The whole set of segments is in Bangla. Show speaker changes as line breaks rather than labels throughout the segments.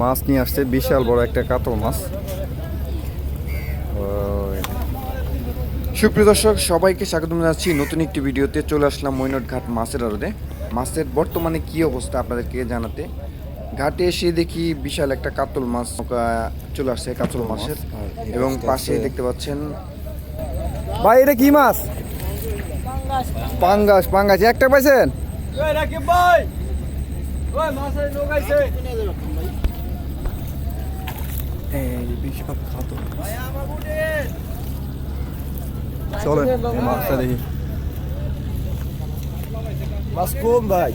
মাছ নিয়ে আসছে বিশাল বড় একটা কাতল মাছ। সুপ্রিয় দর্শক সবাইকে স্বাগত জানাচ্ছি নতুন একটি ভিডিওতে। চলে আসলাম মৈনট ঘাট মাছের আড়তে। মাছের বর্তমানে কি অবস্থা আপনাদেরকে জানাতে? ঘাটে এসে দেখি বিশাল একটা কাতল মাছ চলে আসছে কাতল মাছের। এবং পাশে দেখতে পাচ্ছেন ভাই এটা কি মাছ? পাঙ্গাস। পাঙ্গাস। একটা পাইছেন?
ভাই! বুটে
চলেন এই মাছটা দেখি
মাছ কম ভাই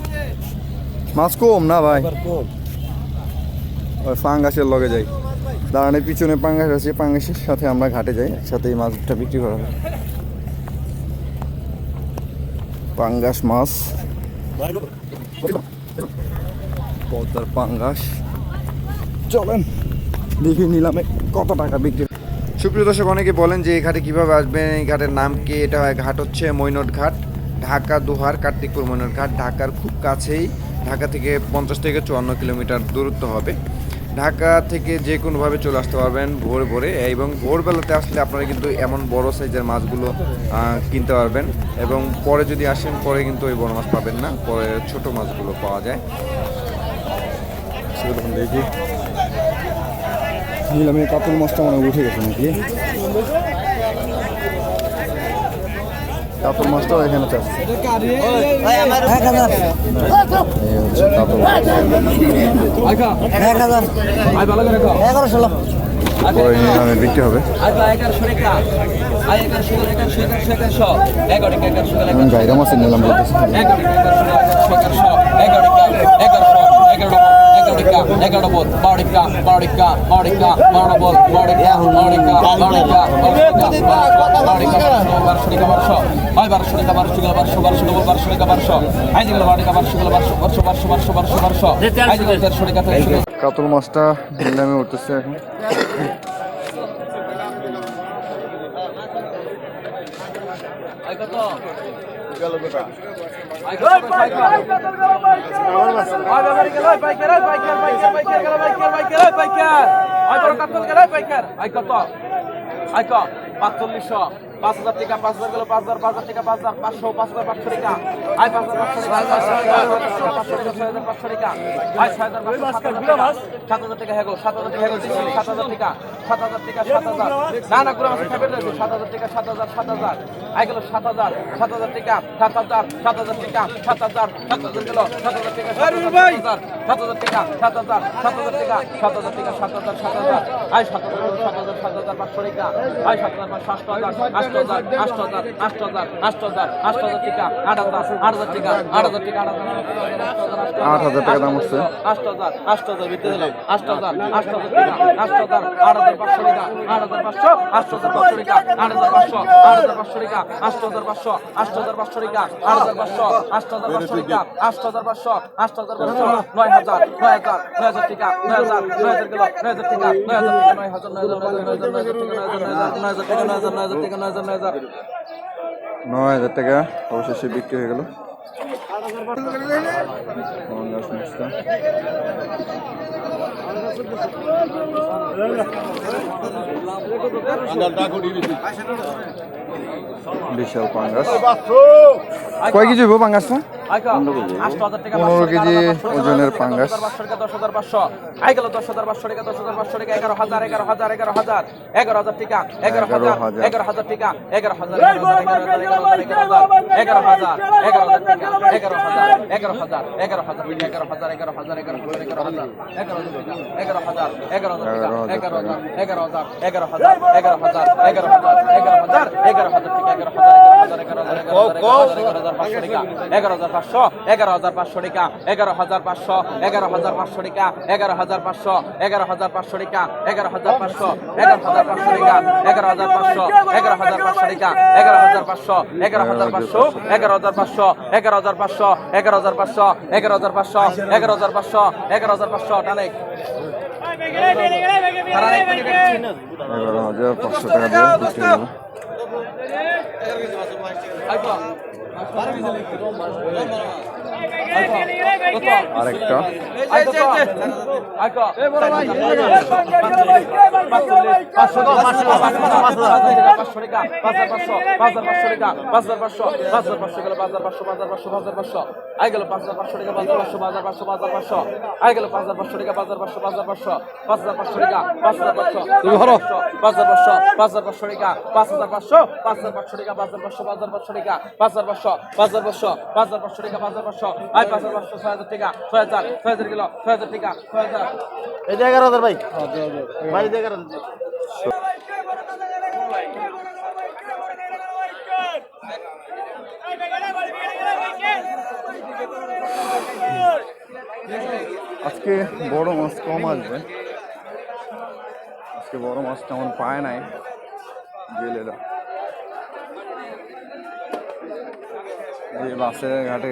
মাছ কম না ভাই ওই পাঙ্গাসের লগে যাই দাঁড়ানোর পিছনে পাঙ্গাস আছে পাঙ্গাসের সাথে আমরা ঘাটে যাই একসাথে এই মাছটা বিক্রি করা হয় পাঙ্গাস মাছ পদ্মার পাঙ্গাস চলেন দেখি নিলামে কত টাকা বিক্রি? সুপ্রিয় দর্শক অনেকে বলেন যে এই ঘাটে কীভাবে আসবেন? এই ঘাটের নাম কি? এটা হয় ঘাট হচ্ছে মৈনট ঘাট ঢাকা দুহার কার্তিকপুর মৈনট ঘাট। ঢাকার খুব কাছেই ঢাকা থেকে পঞ্চাশ থেকে চুয়ান্ন কিলোমিটার দূরত্ব হবে। ঢাকা থেকে যে কোনোভাবে চলে আসতে পারবেন ভোর ভোরে এবং ভোরবেলাতে আসলে আপনারা কিন্তু এমন বড় সাইজের মাছগুলো কিনতে পারবেন। এবং পরে যদি আসেন পরে কিন্তু ওই বড় মাছ পাবেন না পরে ছোট মাছগুলো পাওয়া যায়। দেখি। নিলামে কাতল মাছটা মনে উঠে গেছে নাকি কাতল মাছটাও এখানে চাচ্ছে নিলামে বিক্রি হবে গাইরা মাছের নিলাম করতেছে
এগারো এগারো এগারো বল বারোটিকা বারোটিকা বারোটিকা বারো বল বারোটিকা বারোটিকা বারোটিকা বারোটিকা বারোশো টাকা বারোশো হয় বারোশো টাকা বারোশো টাকা বারোশো বারোশো টাকা বারোশো টাকা বারোশো আই যেগুলো বারো টাকা বারোশো টাকা বারোশো বারোশো বারোশো বারোশো বারোশো বারোশো আই যেগুলো দেড়শো টাকা দেড়শো
কাতল মাছটা নিলামে উঠতেছে এখন
পাইকার গেল আয় কত পাঁচচল্লিশশো পাঁচ হাজার টাকা পাঁচ হাজার গেল পাঁচ হাজার পাঁচ হাজার টাকা পাঁচ হাজার পাঁচশো পাঁচ হাজার পাঁচশো টাকা আই পাঁচ হাজার পাঁচশো টাকা পাঁচশো টাকা ছয় হাজার পাঁচশো টাকা আই ছয় হাজার সাত হাজার টাকা হ্যাগো সাত হাজার টাকা হ্যাগো সাত হাজার টাকা সাত হাজার টাকা সাত হাজার না না পুরো মাসে খাবে রয়েছে সাত হাজার টাকা সাত হাজার সাত হাজার আই গেল সাত হাজার সাত হাজার টাকা সাত হাজার সাত হাজার টাকা সাত হাজার সাত হাজার গেল সাত হাজার টাকা সাত হাজার সাত হাজার টাকা সাত হাজার সাত হাজার টাকা সাত হাজার টাকা সাত হাজার সাত হাজার আই সাত হাজার সাত হাজার সাত হাজার পাঁচশো টাকা আই সাত হাজার আট হাজার আট হাজার আট হাজার আট হাজার আট হাজার আট হাজার টাকা আট হাজার আট হাজার টাকা আট হাজার টাকা আট হাজার
হাজার টাকা দাম হচ্ছে
আট হাজার আট হাজার বিতে দিলাম আট হাজার আট হাজার টাকা আট হাজার আট হাজার পাঁচশো টাকা আট হাজার পাঁচশো আট হাজার পাঁচশো টাকা আট হাজার পাঁচশো আট হাজার পাঁচশো টাকা আট হাজার পাঁচশো আট হাজার পাঁচশো টাকা আট হাজার পাঁচশো আট হাজার পাঁচশো টাকা আট হাজার পাঁচশো আট হাজার নয় হাজার নয় হাজার নয় হাজার টাকা নয় হাজার নয় হাজার গেল নয় হাজার টাকা নয় হাজার টাকা নয় হাজার নয় হাজার নয় হাজার নয় হাজার নয় হাজার নয় হাজার নয় হাজার টাকা নয় হাজার নয় হাজার নয় হাজার
নয় হাজার। টাকা অবশেষে বিক্রি হয়ে গেল। বিশাল পাঙ্গাস। কয় কেজি পাঙ্গাসটা? পনেরো কেজি ওজনের পাঙ্গাস
দশ হাজার পাঁচশো আই গেল দশ হাজার পাঁচশো টাকা দশ হাজার পাঁচশো টাকা এগারো হাজার এগারো হাজার এগারো হাজার এগারো হাজার টাকা এগারো হাজার এগারো হাজার টাকা এগারো হাজার এগারো হাজার এগারো হাজার টাকা এগারো হাজার এগারো হাজার এগারো হাজার এগারো হাজার এগারো হাজার এগারো হাজার এগারো হাজার এগারো হাজার এগারো হাজার এগারো হাজার এগারো হাজার এগারো হাজার এগারো হাজার এগারো হাজার এগারো হাজার এগারো হাজার এগারো হাজার টাকা এগারো হাজার এগারো হাজার এগারো হাজার এগারো হাজার পাঁচশো টাকা এগারো হাজার পাঁচশো এগারো হাজার পাঁচশো টাকা এগারো হাজার পাঁচশো এগারো হাজার পাঁচশো টাকা এগারো হাজার পাঁচশো এগারো হাজার পাঁচশো টাকা এগারো হাজার পাঁচশো এগারো হাজার পাঁচশো টাকা এগারো হাজার পাঁচশো এগারো হাজার পাঁচশো এগারো হাজার পাঁচশো এগারো হাজার পাঁচশো এগারো হাজার পাঁচশো এগারো হাজার পাঁচশো এগারো হাজার পাঁচশো এগারো হাজার পাঁচশো টানেক
এগারো হাজার পাঁচশো টাকা দিয়ে বিক্রি হয়ে গেল
কত
আরেকটা
আই কত আই কত এ বড় ভাই পাঁচশো পাঁচশো পাঁচশো টাকা পাঁচশো টাকা পাঁচশো Para, para, para. পাঁচশো আই গেল পাঁচ হাজার পাঁচশো টাকা বাজার পাঁচশো বাজার পাঁচশো বাজার পাঁচশো পাঁচ হাজার পাঁচশো টাকা বাজার পাঁচশো বাজার পাঁচশো পাঁচ হাজার পাঁচশো টাকা পাঁচ হাজার পাঁচশো তুমি ধরো পাঁচ হাজার পাঁচশো পাঁচ হাজার পাঁচশো টাকা পাঁচ হাজার পাঁচশো পাঁচ হাজার পাঁচশো টাকা বাজার পাঁচশো বাজার পাঁচশো টাকা পাঁচ হাজার পাঁচশো পাঁচ হাজার পাঁচশো পাঁচ হাজার পাঁচশো টাকা বাজার পাঁচশো আই পাঁচ হাজার পাঁচশো ছয় হাজার টাকা ছয় হাজার ছয় হাজার কিলো ছয় হাজার টাকা ছয় হাজার।
এই যে এগারো হাজার ভাই। ভাই যে এগারো
আজকে বড় মাছ কম আসবে। আজকে বড় মাছ তেমন পায় নাই। জেলেরা যে বাসের ঘাটে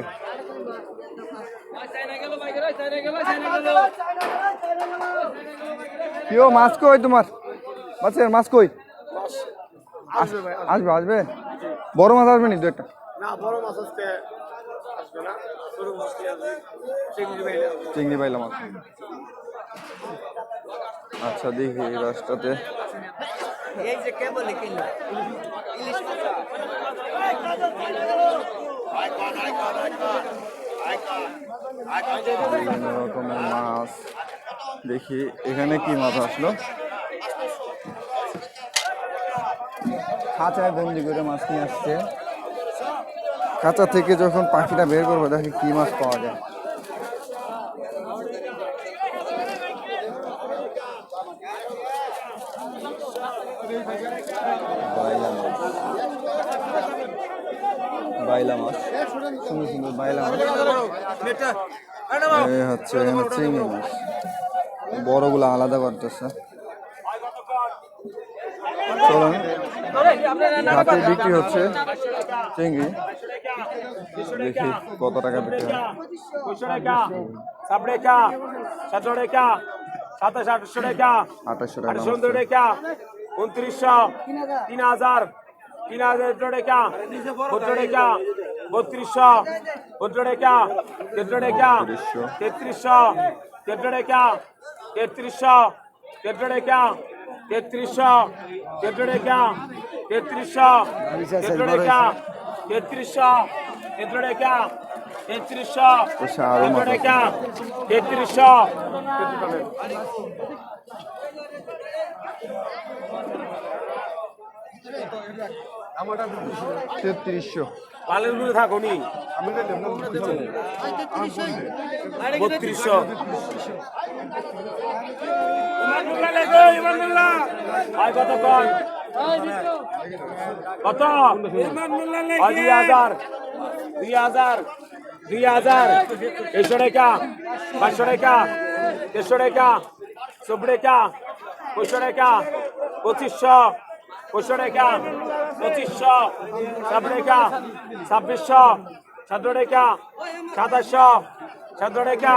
কেউ মাছ কই তোমার? বাচ্চার মাছ কই? আসবে আসবে। বড় মাছ আসবে নি দু একটা?
চিংড়ি
পাইলাম মাছ। আচ্ছা দেখি এই রাস্তাতে
ইলিশ
বিভিন্ন রকমের মাছ। দেখি এখানে কি মাছ আসলো? খাঁচায় বন্দি করে মাছ নিয়ে আসছে। খাঁচা থেকে যখন পাখিটা বের করব দেখি কি মাছ পাওয়া যায় বাইলা মাছ বাইলা মাছ। সুন্দর সুন্দর বাইলা মাছ। এই হচ্ছে এখানে চিংড়ি মাছ। বড়গুলো আলাদা করতেছে। চলুন ঘাটে বিক্রি হচ্ছে চিংড়ি। দেখি কত টাকা বিক্রি হয়।
টাকা
আঠাশশো টাকা হচ্ছে।
টাকা উনত্রিশশো তিন হাজার। তিন হাজার টাকা বত্র টাকা বত্রিশশো বত্র টাকা তেত্র টাকা তেত্রিশশো তেত্র টাকা তেত্রিশশো তেত্র টাকা তেত্রিশশো তেত্র টাকা তেত্রিশশো তেত্র টাকা তেত্রিশশো তেত্র টাকা তেত্রিশশো
তো আরও মাছ আছে।
টাকা তেত্রিশশো।
তেত্রিশশো।
পালেরগুলো থাকো নি। পঁচিশশো। পঁয়শো টাকা পঁচিশশো ছাব্বিশ টাকা ছাব্বিশশো সতেরো টাকা সাতাশশো সতেরো টাকা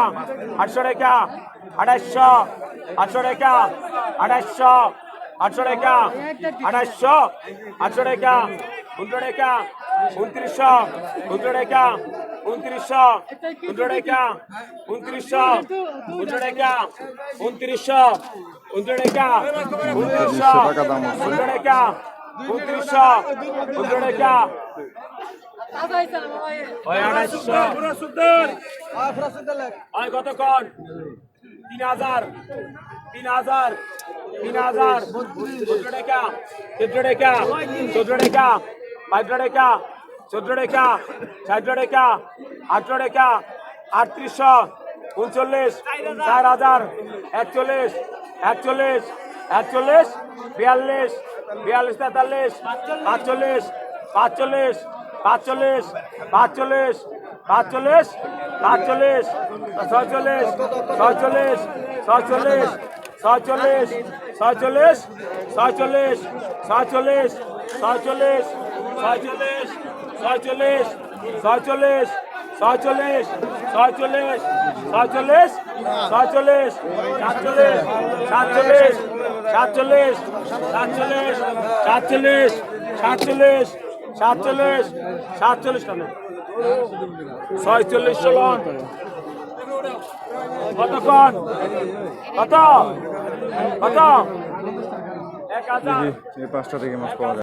আটশো টাকা আঠাশশো আটশো টাকা আঠাশশো আটশো টাকা আঠাশশো আটশো টাকা উনশো টাকা উনত্রিশশো উনশো টাকা উনত্রিশশো উনশো টাকা উনত্রিশশো উনশো টাকা উনত্রিশশো উনশো টাকা উনত্রিশশো
হচ্ছে।
টাকা উনত্রিশশো উনশো টাকা কতক্ষণ? তিন হাজার তিন হাজার তিন হাজার। চোদ্দ টাকা চোদ্দ টাকা চোদ্দ টাকা টাকা চোদ্দ টাকা ষাট টাকা আঠারো টাকা আটত্রিশশো উনচল্লিশ চার হাজার একচল্লিশ একচল্লিশ একচল্লিশ বিয়াল্লিশ বিয়াল্লিশ তেতাল্লিশ পাঁচচল্লিশ পাঁচচল্লিশ পাঁচচল্লিশ পাঁচচল্লিশ পাঁচচল্লিশ পাঁচচল্লিশ ছয়চল্লিশ ছয়চল্লিশ ছয়চল্লিশ ছয়চল্লিশ ছয়চল্লিশ ছয়চল্লিশ ছয়চল্লিশ ছয়চল্লিশ ছয়চল্লিশ ছয়চল্লিশ ছয়চল্লিশ ছয়চল্লিশ ছয়চল্লিশ ছয়চল্লিশ ছয়চল্লিশ সাতচল্লিশ সাতচল্লিশ সাতচল্লিশ সাতচল্লিশ সাতচল্লিশ সাতচল্লিশ সাতচল্লিশ সাতচল্লিশ টানে ছয়চল্লিশশো লন কতক্ষণ কত কত এক হাজার
পাঁচটা থেকে মাছ পাওয়া যায়